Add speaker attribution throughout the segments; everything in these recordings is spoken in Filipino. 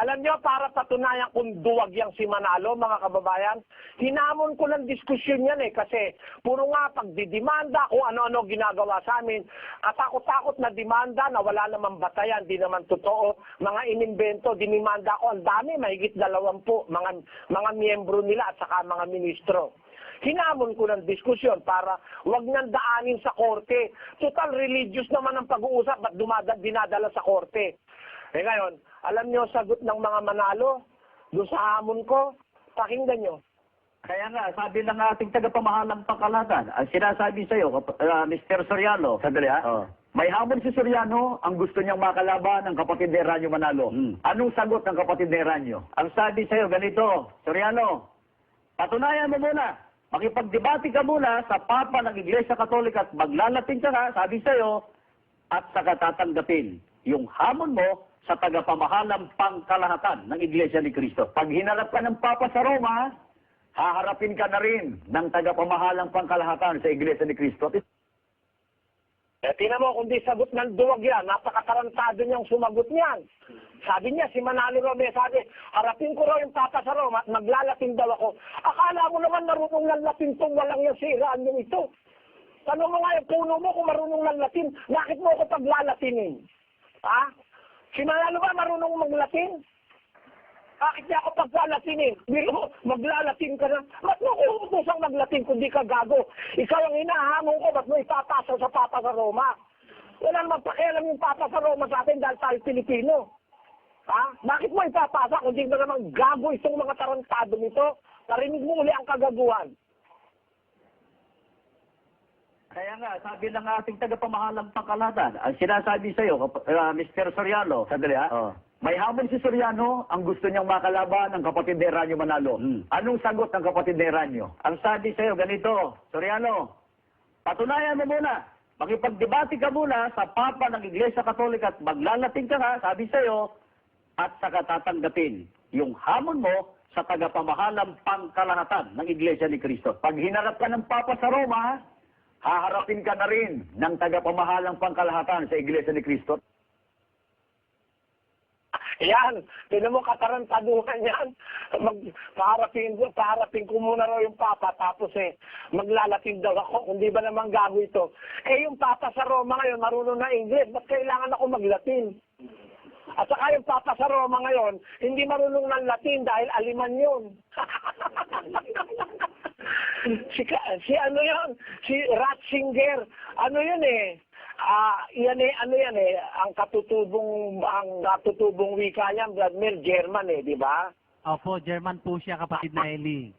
Speaker 1: Alam nyo, para patunayan kung duwag yang si Manalo, mga kababayan, hinamon ko ng diskusyon yan eh, kasi puro nga pagdidimanda kung ano-ano ginagawa sa amin, katakot-takot na demanda na wala namang batayan, di naman totoo, mga inimbento, dinimanda ko, ang dami, mahigit dalawampu, mga, mga miyembro nila at saka mga ministro. Hinamon ko ng diskusyon para wag nang daanin sa korte. Total religious naman ang pag-uusap at dumada, dinadala sa korte. Eh ngayon, alam niyo sagot ng mga manalo doon sa hamon ko, pakinggan niyo.
Speaker 2: Kaya nga, sabi ng ating tagapamahalang pangkalahatan, ang sinasabi sa iyo, Mr. Soriano,
Speaker 3: Sandali ha.
Speaker 2: oh,
Speaker 3: May hamon si Soriano, ang gusto niyang makalaban ng kapatid ni Ranyo Manalo.
Speaker 2: Hmm.
Speaker 3: Anong sagot ng kapatid ni Ranyo?
Speaker 2: ang sabi sa iyo, ganito, Soriano, patunayan mo muna, makipagdebate ka muna sa Papa ng Iglesia Katolika at maglalating ka nga, sabi sa iyo, at saka tatanggapin yung hamon mo sa tagapamahalang pangkalahatan ng Iglesia ni Cristo.
Speaker 3: Pag hinarap ka ng Papa sa Roma, haharapin ka na rin ng tagapamahalang pangkalahatan sa Iglesia ni Cristo. At
Speaker 1: Eh, tingnan mo, kung di sagot ng duwag yan, napakatarantado niyang sumagot niyan. Sabi niya, si Manalo Rome, sabi, harapin ko raw yung Papa sa Roma at maglalatin daw ako. Akala mo naman marunong ng Latin tong walang yung siraan yung ito. Tanong mo nga yung puno mo kung marunong ng Latin, bakit mo ako paglalatinin? Ha? Si Manalo ba marunong mag-Latin? Bakit niya ako paglalatinin? Biro maglalatin ka na. Ba't mo ko utusang maglatin kung di ka gago? Ikaw ang hinahamon ko, ba't mo ipapasa sa Papa sa Roma? Wala naman pakialam yung Papa sa Roma sa atin dahil tayo Pilipino. Ha? Bakit mo ipapasa kung di ba naman gago itong mga tarantado nito? Narinig mo uli ang kagaguhan.
Speaker 2: Kaya nga, sabi ng ating tagapamahalang pangkalahatan, ang sinasabi sa iyo, Mr. Soriano,
Speaker 3: Sandali ha.
Speaker 2: oh,
Speaker 3: May hamon si Soriano, ang gusto niyang makalaban ng kapatid ni Ranyo Manalo.
Speaker 2: Hmm.
Speaker 3: Anong sagot ng kapatid ni Ranyo?
Speaker 2: ang sabi sa iyo, ganito, Soriano, patunayan mo muna, makipagdebate ka muna sa Papa ng Iglesia Katolika at maglalating ka nga, sabi sa iyo, at saka tatanggapin yung hamon mo sa tagapamahalang pangkalahatan ng Iglesia ni Cristo.
Speaker 3: Pag hinarap ka ng Papa sa Roma, haharapin ka na rin ng tagapamahalang pangkalahatan sa Iglesia ni Cristo.
Speaker 1: Yan, tinan mo katarantaduhan yan. Mag, paharapin, paharapin ko muna raw yung Papa, tapos eh, maglalating daw ako, kung di ba naman gago ito. Eh, yung Papa sa Roma ngayon, marunong na English, ba't kailangan ako maglatin? At saka yung Papa sa Roma ngayon, hindi marunong ng Latin dahil aliman yun. si, si ano yun, si Ratzinger, ano yun eh, ah yan eh, ano yan eh, ang katutubong, ang katutubong wika niya, Vladimir, German eh, di ba?
Speaker 4: Opo, German po siya, kapatid na Eli.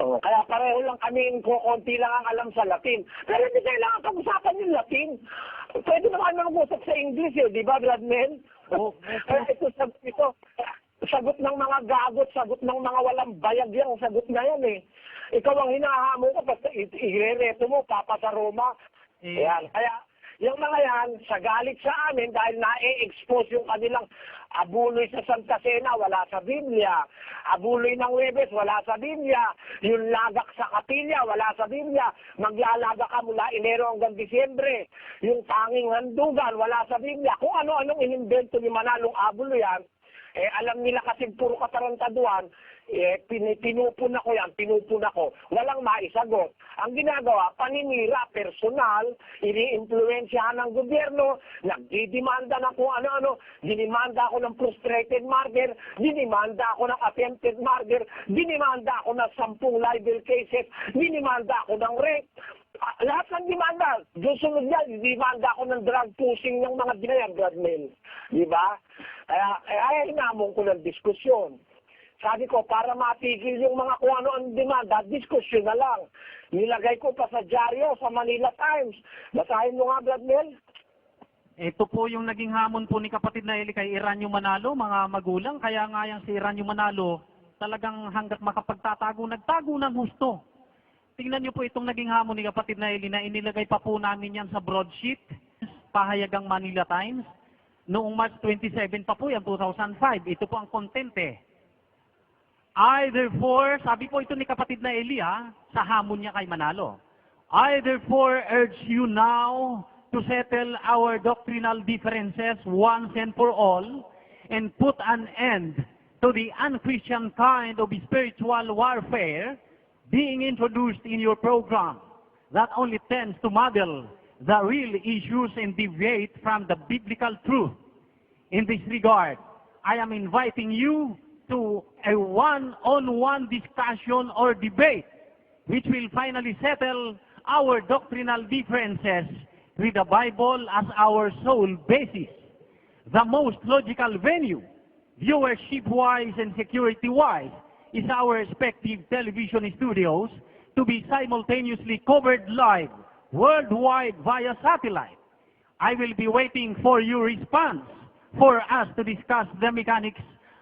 Speaker 1: Oh, kaya pareho lang kami, ko konti lang ang alam sa Latin. Pero hindi kailangan pag-usapan yung Latin. Pwede naman mag-usap sa English eh, di ba, Vladimir? Oh, kaya ito, sagot, ito, sagot ng mga gagot, sagot ng mga walang bayag yan, sagot na yan eh. Ikaw ang hinahamo ko, basta irereto mo, Papa sa Roma.
Speaker 4: Eh,
Speaker 1: Yan. Kaya, yung mga yan, sa galit sa amin, dahil na-expose yung kanilang abuloy sa Santa Cena, wala sa Biblia. Abuloy ng Webes, wala sa Biblia. Yung lagak sa kapilya, wala sa Biblia. Maglalaga ka mula Enero hanggang Disyembre. Yung tanging handugan, wala sa Biblia. Kung ano-anong inimbento ni Manalong Abulo yan, eh, alam nila kasi puro katarantaduhan, eh, pin- pinupuna ko yan, pinupuna ko. Walang maisagot. Ang ginagawa, paninira, personal, ini-influensyahan ng gobyerno, nagdidimanda ng kung ano-ano, dinimanda ako ng frustrated murder, dinimanda ako ng attempted murder, dinimanda ako ng sampung libel cases, dinimanda ako ng rape, Ah, lahat ng demanda, doon sunod yan, demanda ako ng drug pushing ng mga dinayang drug men. Di ba? Kaya, kaya hinamon ko ng diskusyon. Sabi ko, para matigil yung mga kung ano ang demanda, diskusyon na lang. Nilagay ko pa sa dyaryo, sa Manila Times. Basahin mo nga, Vladimir.
Speaker 4: ito po yung naging hamon po ni kapatid na Eli kay Iranyo Manalo, mga magulang. Kaya nga yan si Iranyo Manalo, talagang hanggat makapagtatago, nagtago ng husto. Tingnan niyo po itong naging hamon ni kapatid na Eli na inilagay pa po namin yan sa broadsheet, pahayagang Manila Times. Noong March 27 pa po yan, 2005. Ito po ang content eh. I therefore, sabi po ito ni kapatid na Eli ha, sa hamon niya kay Manalo. I therefore urge you now to settle our doctrinal differences once and for all and put an end to the unchristian kind of spiritual warfare being introduced in your program that only tends to muddle the real issues and deviate from the biblical truth. In this regard, I am inviting you to a one-on-one discussion or debate which will finally settle our doctrinal differences with the Bible as our sole basis. The most logical venue, viewership-wise and security-wise, is our respective television studios to be simultaneously covered live worldwide via satellite. I will be waiting for your response for us to discuss the mechanics,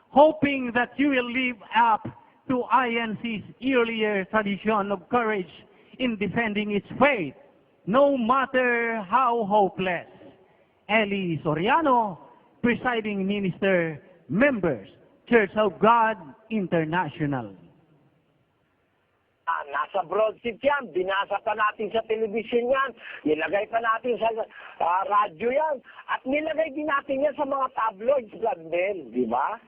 Speaker 4: hoping that you will live up to INC's earlier tradition of courage in defending its faith, no matter how hopeless. Eli Soriano, presiding minister, members, Church of God International.
Speaker 1: Ah, nasa broadsheet yan, binasa pa natin sa telebisyon yan, nilagay pa natin sa ah, radyo yan, at nilagay din natin yan sa mga tabloids, Blandel, di ba?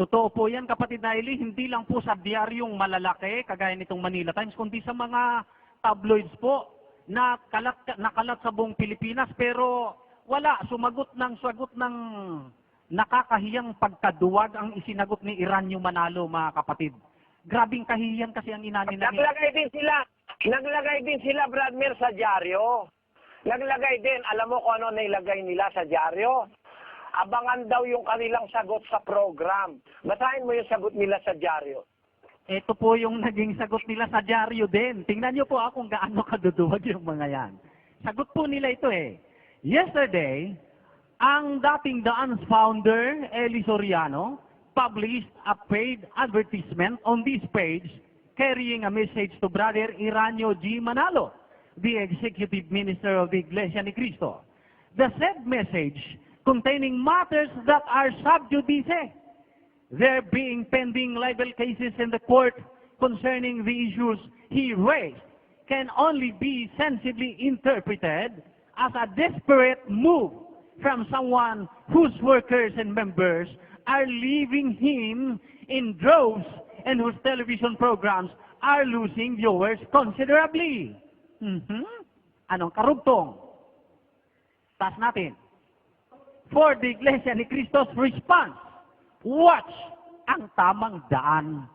Speaker 4: Totoo po yan, kapatid na Eli, hindi lang po sa diaryong malalaki, kagaya nitong Manila Times, kundi sa mga tabloids po na kalat, nakalat sa buong Pilipinas, pero wala, sumagot ng sagot ng nakakahiyang pagkaduwag ang isinagot ni Iranyo Manalo, mga kapatid. Grabing kahiyan kasi ang inanin na
Speaker 1: Naglagay din sila, naglagay din sila, Bradmer, sa dyaryo. Naglagay din, alam mo kung ano nilagay nila sa dyaryo? Abangan daw yung kanilang sagot sa program. Basahin mo yung sagot nila sa dyaryo.
Speaker 4: Ito po yung naging sagot nila sa dyaryo din. Tingnan niyo po ako kung gaano kaduduwag yung mga yan. Sagot po nila ito eh. Yesterday, ang dating Daan's founder, Eli Soriano, published a paid advertisement on this page carrying a message to Brother Iranio G. Manalo, the Executive Minister of the Iglesia ni Cristo. The said message containing matters that are sub judice there being pending libel cases in the court concerning the issues he raised can only be sensibly interpreted as a desperate move from someone whose workers and members are leaving him in droves and whose television programs are losing viewers considerably. Mhm. Anong karugtong? Tas natin. For the Iglesia ni Cristo's response, watch ang tamang daan.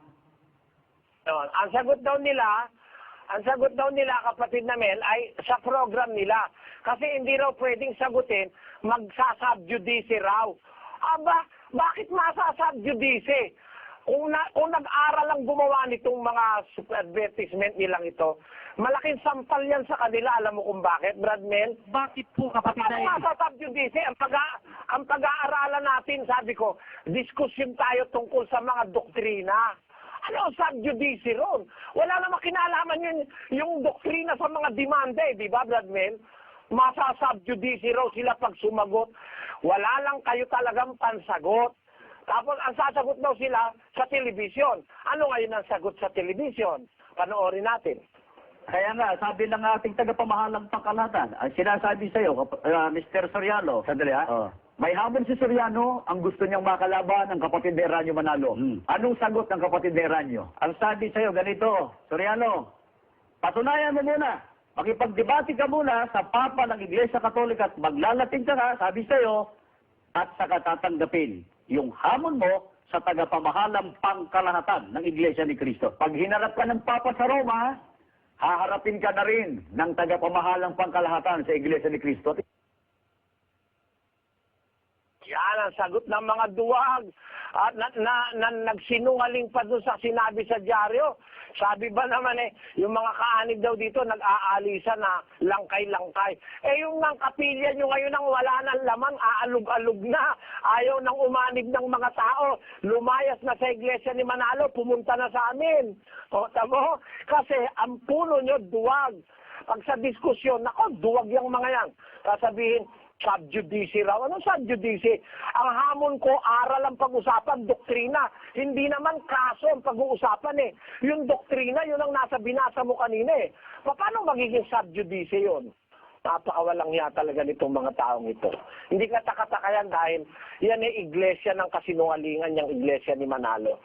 Speaker 1: Yun. Ang sagot daw nila, ang sagot daw nila, kapatid na Mel, ay sa program nila. Kasi hindi raw pwedeng sagutin, magsasubjudice raw. Aba, bakit masasubjudice? Kung, na, kung nag-aral lang gumawa nitong mga advertisement nilang ito, malaking sampal yan sa kanila. Alam mo kung bakit, Brad Mel?
Speaker 4: Bakit po kapatid na
Speaker 1: masasubjudice? Ang, pag ang pag-aaralan natin, sabi ko, diskusyon tayo tungkol sa mga doktrina. Ano ang subjudice ron? Wala namang kinalaman yun, yung doktrina sa mga demanda eh, di ba, Brad Mel? Masasubjudice raw sila pag sumagot. Wala lang kayo talagang pansagot. Tapos ang sasagot daw sila sa telebisyon. Ano ngayon ang sagot sa telebisyon? Panoorin natin.
Speaker 2: Kaya nga, sabi ng ating tagapamahalang pangkalahatan, ang sinasabi sa iyo, Mr. Soriano,
Speaker 3: Sandali ha.
Speaker 2: Oh.
Speaker 3: May hamon si Soriano, ang gusto niyang makalaban ng kapatid ni Eranio Manalo.
Speaker 2: Hmm.
Speaker 3: Anong sagot ng kapatid ni Eranio?
Speaker 2: ang sabi sa iyo, ganito, Soriano, patunayan mo muna, makipagdebate ka muna sa Papa ng Iglesia Katolika at maglalating ka nga, sabi sa iyo, at saka tatanggapin yung hamon mo sa tagapamahalang pangkalahatan ng Iglesia ni Cristo.
Speaker 3: Pag hinarap ka ng Papa sa Roma, haharapin ka na rin ng tagapamahalang pangkalahatan sa Iglesia ni Cristo.
Speaker 1: Yan ang sagot ng mga duwag. At na, na, na, nagsinungaling pa doon sa sinabi sa dyaryo. Sabi ba naman eh, yung mga kaanib daw dito nag-aalisa na langkay-langkay. Eh yung ng kapilya nyo ngayon ang wala ng laman, aalog-alog na. Ayaw nang umanib ng mga tao. Lumayas na sa iglesia ni Manalo, pumunta na sa amin. O, tamo? Kasi ang puno nyo duwag. Pag sa diskusyon, nako, duwag yung mga yan. Sasabihin, subjudice raw. Anong subjudice? Ang hamon ko, aral ang pag-usapan, doktrina. Hindi naman kaso ang pag-uusapan eh. Yung doktrina, yun ang nasa binasa mo kanina eh. Pa- Paano magiging subjudice yun? Napakawalang hiya talaga nitong mga taong ito. Hindi ka takataka yan dahil yan ay iglesia ng kasinungalingan, yung iglesia ni Manalo.